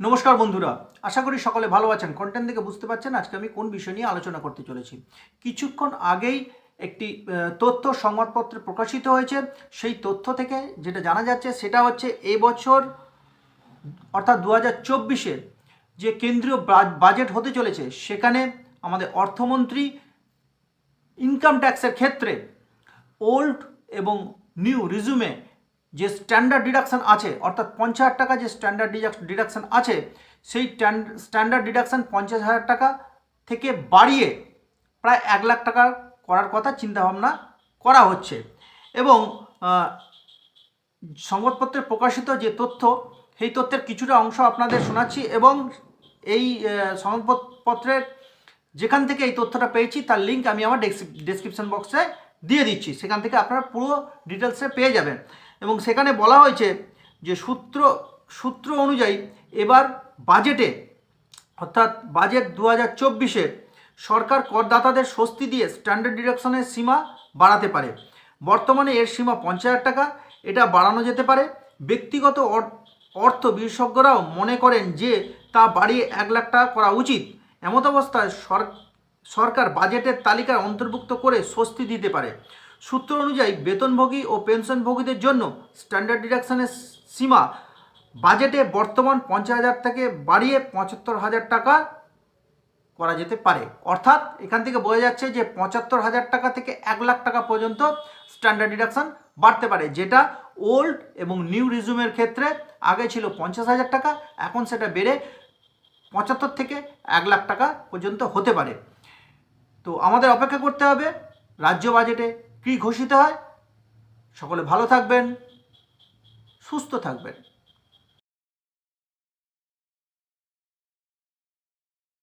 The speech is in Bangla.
নমস্কার বন্ধুরা, আশা করি সকলে ভালো আছেন। কন্টেন্ট থেকে বুঝতে পারছেন আজকে আমি কোন বিষয় নিয়ে আলোচনা করতে চলেছি। কিছুক্ষণ আগেই একটি তথ্য সংবাদপত্রে প্রকাশিত হয়েছে। সেই তথ্য থেকে যেটা জানা যাচ্ছে সেটা হচ্ছে এবছর অর্থাৎ দু হাজার চব্বিশের যে কেন্দ্রীয় বাজেট হতে চলেছে, সেখানে আমাদের অর্থমন্ত্রী ইনকাম ট্যাক্সের ক্ষেত্রে ওল্ড এবং নিউ রিজুমে যে স্ট্যান্ডার্ড ডিডাকশন আছে, অর্থাৎ পঞ্চাশ হাজার টাকা যে স্ট্যান্ডার্ড ডিডাকশন আছে, সেই স্ট্যান্ডার্ড ডিডাকশন পঞ্চাশ হাজার টাকা থেকে বাড়িয়ে প্রায় এক লাখ টাকা করার কথা চিন্তাভাবনা করা হচ্ছে। এবং সংবাদপত্রে প্রকাশিত যে তথ্য, সেই তথ্যের কিছুটা অংশ আপনাদের শোনাচ্ছি এবং এই সংবাদপত্রের যেখান থেকে এই তথ্যটা পেয়েছি, তার লিঙ্ক আমি আমার ডেসক্রিপশন বক্সে দিয়ে দিচ্ছি। সেখান থেকে আপনারা পুরো ডিটেলসে পেয়ে যাবেন। এবং সেখানে বলা হয়েছে যে সূত্র সূত্র অনুযায়ী এবার বাজেটে, অর্থাৎ বাজেট দু হাজার চব্বিশে সরকার করদাতাদের স্বস্তি দিয়ে স্ট্যান্ডার্ড ডিডাকশনের সীমা বাড়াতে পারে। বর্তমানে এর সীমা পঞ্চাশ হাজার টাকা, এটা বাড়ানো যেতে পারে। ব্যক্তিগত অর- অর্থ বিশেষজ্ঞরাও মনে করেন যে তা বাড়িয়ে এক লাখ টাকা করা উচিত। এমত অবস্থায় সরকার বাজেটের তালিকায় অন্তর্ভুক্ত করে স্বস্তি দিতে পারে। সূত্র অনুযায়ী বেতনভোগী ও পেনশনভোগীদের জন্য স্ট্যান্ডার্ড ডিডাকশনের সীমা বাজেটে বর্তমান পঞ্চাশ হাজার থেকে বাড়িয়ে পঁচাত্তর হাজার টাকা করা যেতে পারে। অর্থাৎ এখান থেকে বোঝা যাচ্ছে যে পঁচাত্তর হাজার টাকা থেকে এক লাখ টাকা পর্যন্ত স্ট্যান্ডার্ড ডিডাকশন বাড়তে পারে, যেটা ওল্ড এবং নিউ রিজুমের ক্ষেত্রে আগে ছিল পঞ্চাশ হাজার টাকা, এখন সেটা বেড়ে পঁচাত্তর থেকে এক লাখ টাকা পর্যন্ত হতে পারে। তো আমাদের অপেক্ষা করতে হবে রাজ্য বাজেটে কী ঘোষিত হয়? সকলে ভালো থাকবেন সুস্থ থাকবেন।